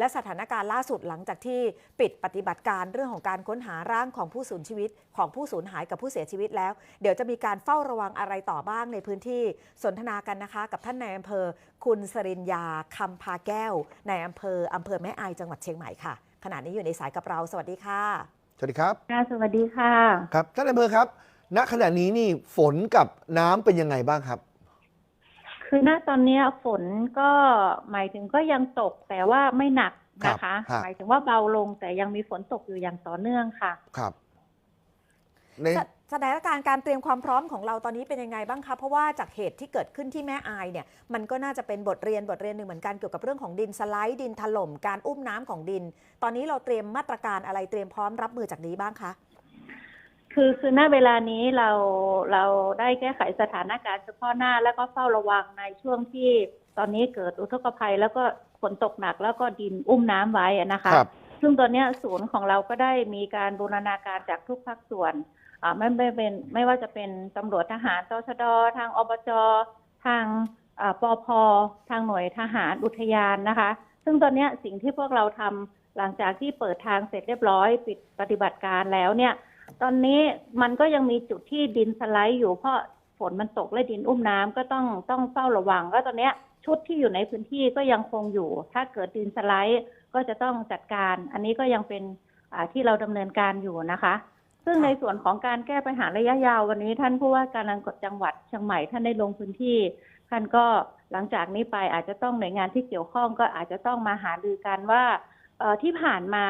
และสถานการณ์ล่าสุดหลังจากที่ปิดปฏิบัติการเรื่องของการค้นหาร่างของผู้สูญชีวิต ของผู้สูญหายกับผู้เสียชีวิตแล้ว เดี๋ยวจะมีการเฝ้าระวังอะไรต่อบ้างในพื้นที่สนทนากันนะคะ กับท่านนายอำเภอ คุณสรินยาคำพาแก้วในายอำเภออำเภอแม่อายจังหวัดเชียงใหม่ค่ะขณะนี้อยู่ในสายกับเราสวัสดีค่ะ สวัสดีครับค่ะสวัสดีค่ะ ครับท่านอำเภอครับ ณขณะนี้นี่ฝนกับน้ำเป็นยังไงบ้างครับ คือณตอนเนี้ยฝนก็หมายถึงก็ยังตกแต่ว่าไม่หนักนะคะ ครับ หมายถึงว่าเบาลงแต่ยังมีฝนตกอยู่อย่างต่อเนื่องค่ะ ครับใน สสถานการณ์การเตรียมความพร้อมของเราตอนนี้เป็นยังไงบ้างคะ เพราะว่าจากเหตุที่เกิดขึ้นที่แม่อายเนี่ย มันก็น่าจะเป็นบทเรียนบทเรียนหนึ่งเหมือนกันเกี่ยวกับเรื่องของดินสไลด์ดินถล่มการอุ้มน้ำของดิน ตอนนี้เราเตรียมมาตรการอะไรเตรียมพร้อมรับมือจากนี้บ้างคะ คือคือณเวลานี้เราเราได้แก้ไขสถานการณ์เฉพาะหน้าแล้วก็เฝ้าระวังในช่วงที่ตอนนี้เกิดอุทกภัย แล้วก็ฝนตกหนักแล้วก็ดินอุ้มน้ำไว้อะนะคะครับซึ่งตอนเนี้ยศูนย์ของเราก็ได้มีการบูรณาการจากทุกภาคส่วนอ่าไม่ไม่เป็นไม่ว่าจะเป็นตำรวจทหารตชดทางอบจทางอ่าปอพทางหน่วยทหารอุทยานนะคะ ซึ่งตอนเนี้ยสิ่งที่พวกเราทำหลังจากที่เปิดทางเสร็จเรียบร้อย ปิดปฏิบัติการแล้วเนี่ย ตอนนี้มันก็ยังมีจุดที่ดินสไลด์อยู่เพราะฝนมันตกและดินอุ้มน้ำก็ต้องต้องเฝ้าระวังก็ตอนเนี้ยชุดที่อยู่ในพื้นที่ก็ยังคงอยู่ ถ้าเกิดดินสไลด์ก็จะต้องจัดการ อันนี้ก็ยังเป็นอ่าที่เราดำเนินการอยู่นะคะ ซึ่งในส่วนของการแก้ปัญหาระยะยาววันนี้ ท่านผู้ว่าการจังหวัดเชียงใหม่ท่านได้ลงพื้นที่ ท่านก็หลังจากนี้ไปอาจจะต้องหน่วยงานที่เกี่ยวข้องก็อาจจะต้องมาหารือกันว่า ที่ผ่านมา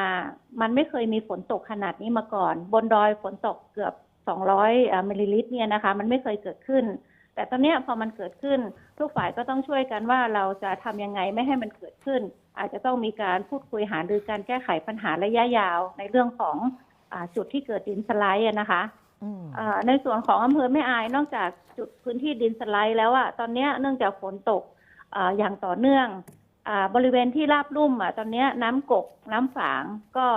มันไม่เคยมีฝนตกขนาดนี้มาก่อน บนดอยฝนตกเกือบ 200อ่ามิลลิลิตรเนี่ยนะคะ มันไม่เคยเกิดขึ้น แต่ตอนเนี้ยพอมันเกิดขึ้น ทุกฝ่ายก็ต้องช่วยกันว่าเราจะทำยังไงไม่ให้มันเกิดขึ้น อาจจะต้องมีการพูดคุยหารือการแก้ไขปัญหาระยะยาวในเรื่องของอาจุดที่เกิดดินสไลด์อะนะคะอืมอ่าในส่วนของอำเภอแม่อายนอกจากจุดพื้นที่ดินสไลด์แล้วอะตอนเนี้ยเนื่องจากฝนตกอาอย่างต่อเนื่องอา บริเวณที่ราบลุ่มอะตอนเนี้ยน้ำกกน้ำฝางก็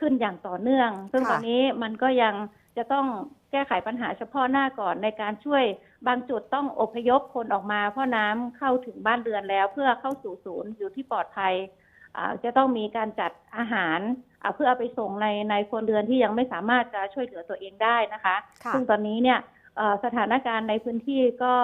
ขึ้นอย่างต่อเนื่อง ซึ่งค่ะตอนนี้มันก็ยังจะต้องแก้ไขปัญหาเฉพาะหน้าก่อนในการช่วยบางจุดต้องอพยพคนออกมา เพราะน้ำเข้าถึงบ้านเรือนแล้ว เพื่อเข้าสู่ศูนย์อยู่ที่ปลอดภัยอ่าจะต้องมีการจัดอาหารอ่าเพื่อเอาไปส่งในในครัวเรือนที่ยังไม่สามารถจะช่วยเหลือตัวเองได้นะคะค่ะซึ่งตอนนี้เนี่ยเอ่อ สถานการณ์ในพื้นที่ก็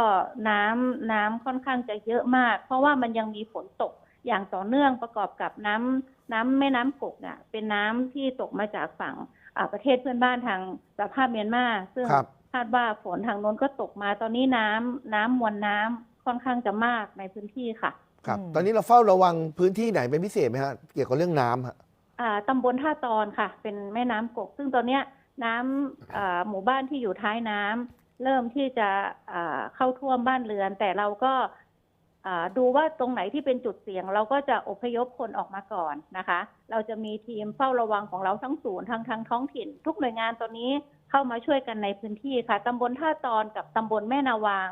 น้ำน้ำค่อนข้างจะเยอะมาก เพราะว่ามันยังมีฝนตกอย่างต่อเนื่องประกอบกับน้ำน้ำแม่น้ำกกเนี่ยเป็นน้ำที่ตกมาจากฝั่งอ่าประเทศเพื่อนบ้านทางสภาพเมียนมาซึ่งครับคาดว่าฝนทางโน้นก็ตกมาตอนนี้น้ำน้ำมวลน้ำค่อนข้างจะมากในพื้นที่ค่ะ ครับอืมตอนนี้เราเฝ้าระวังพื้นที่ไหนเป็นพิเศษไหมฮะเกี่ยวกับเรื่องน้ำฮะอ่าตำบลท่าตอนค่ะ เป็นแม่น้ำกก ซึ่งตอนเนี้ยน้ำอ่าหมู่บ้านที่อยู่ท้ายน้ำ เริ่มที่จะอ่าเข้าท่วมบ้านเรือน แต่เราก็อ่าดูว่าตรงไหนที่เป็นจุดเสี่ยง เราก็จะอพยพคนออกมาก่อนนะคะ เราจะมีทีมเฝ้าระวังของเราทั้งศูนย์ทางทางท้องถิ่น ทุกหน่วยงานตอนนี้เข้ามาช่วยกันในพื้นที่ค่ะตำบลท่าตอนกับตำบลแม่นาวาง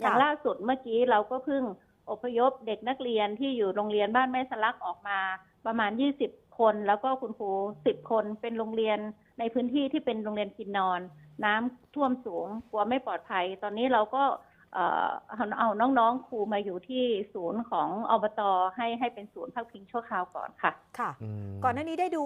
อย่างล่าสุดเมื่อกี้เราก็เพิ่งอพยพเด็กนักเรียนที่อยู่โรงเรียนบ้านแม่สลักออกมาประมาณ 20 คนแล้วก็คุณครู10คนเป็นโรงเรียนในพื้นที่ที่เป็นโรงเรียนกินนอน น้ำท่วมสูงกลัวไม่ปลอดภัย ตอนนี้เราก็เอ่อเอาเอาน้องๆครูมาอยู่ที่ศูนย์ของอบตให้ให้เป็นศูนย์พักพิงชั่วคราวก่อนค่ะ ค่ะอืมก่อนหน้านี้ได้ดู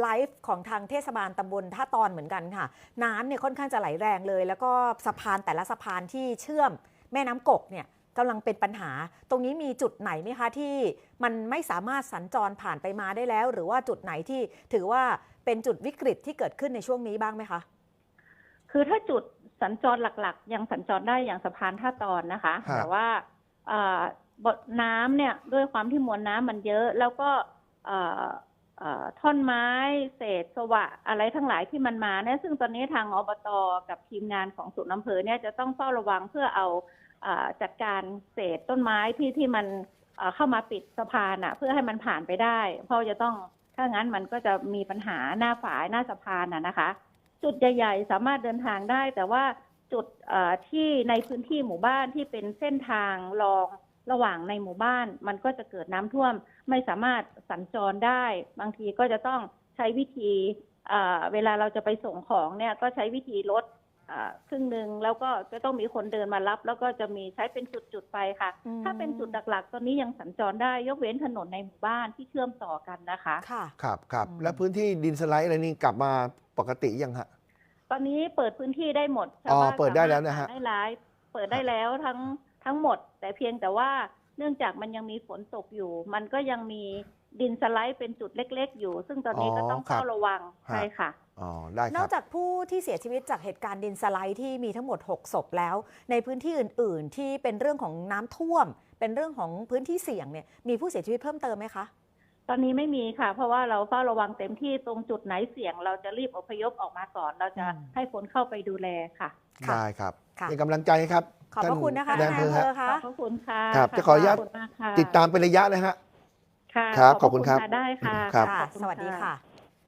ไลฟ์ของทางเทศบาลตำบลท่าตอนเหมือนกันค่ะ น้ำเนี่ยค่อนข้างจะไหลแรงเลย แล้วก็สะพานแต่ละสะพานที่เชื่อมแม่น้ำกกเนี่ย กำลังเป็นปัญหา ตรงนี้มีจุดไหนไหมคะที่มันไม่สามารถสัญจรผ่านไปมาได้แล้ว หรือว่าจุดไหนที่ถือว่าเป็นจุดวิกฤตที่เกิดขึ้นในช่วงนี้บ้างไหมคะ คือถ้าจุดสัญจรหลักๆ ยังสัญจรได้อย่างสะพานท่าตอนนะคะฮะแต่ว่าเอ่อบทน้ำเนี่ยด้วยความที่มวลน้ำมันเยอะ แล้วก็เอ่อเอ่อท่อนไม้เศษสวะอะไรทั้งหลายที่มันมาเนี่ยซึ่งตอนนี้ทางอบตกับทีมงานของศูนย์อำเภอเนี่ยจะต้องเฝ้าระวังเพื่อเอาเอ่อ จัดการเศษต้นไม้ที่ที่มันเข้ามาปิดสะพานอะ เพื่อให้มันผ่านไปได้ เพราะจะต้องถ้างั้นมันก็จะมีปัญหาหน้าฝายหน้าสะพานอะนะคะ จุดใหญ่ ๆ สามารถเดินทางได้ แต่ว่าจุดที่ในพื้นที่หมู่บ้านที่เป็นเส้นทางรองระหว่างในหมู่บ้าน มันก็จะเกิดน้ำท่วม ไม่สามารถสัญจรได้ บางทีก็จะต้องใช้วิธีเวลาเราจะไปส่งของเนี่ยก็ใช้วิธีรถ ครึ่งหนึ่งแล้วก็จะต้องมีคนเดินมารับ แล้วก็จะมีใช้เป็นจุดๆไปค่ะอืมถ้าเป็นจุดหลักๆ ตอนนี้ยังสัญจรได้ยกเว้นถนนในหมู่บ้านที่เชื่อมต่อกันนะคะค่ะครับครับอืมแล้วพื้นที่ดินสไลด์อะไรนี่กลับมาปกติยังฮะตอนนี้เปิดพื้นที่ได้หมดอ๋อชาวบ้านเปิดได้แล้วนะฮะสามารถได้ไลฟ์เปิดได้แล้วทั้งทั้งหมด แต่เพียงแต่ว่าเนื่องจากมันยังมีฝนตกอยู่ มันก็ยังมีดินสไลด์เป็นจุดเล็ก ๆ อยู่ ซึ่งตอนนี้ก็ต้องเฝ้าระวังใช่ค่ะ อ๋อได้คนรัอบกจากผู้ที่เสียชีวิตจากเหตุการณ์ดินสไลด์ที่มีทั้งหมด 6 ศพแล้ว ในพื้นที่อื่น ๆ ที่เป็นเรื่องของน้ำท่วม เป็นเรื่องของพื้นที่เสี่ยงเนี่ยมีผู้เสียชีวิตเพิ่มเติมไหมคะ ตอนนี้ไม่มีค่ะ เพราะว่าเราเฝ้าระวังเต็มที่ตรงจุดไหนเสี่ยง เราจะรีบอพยพออกมาก่อน เราจะอืม ให้คนเข้าไปดูแลค่ะค่ะได้ครับค่ะ เป็นกำลังใจครับขอบพระคุณนะคะท่านนายนายอำอำเภเภออฮะคะขอบคุณค่ะครับจะขออนุญาต ขบคุณมากค่ะติดตามเป็นระยะนะฮะ ค่ะครับพะขอบคุณครับะได้ค่ะ ครับ ค่ะ ขอบณสวัสดีค่ะ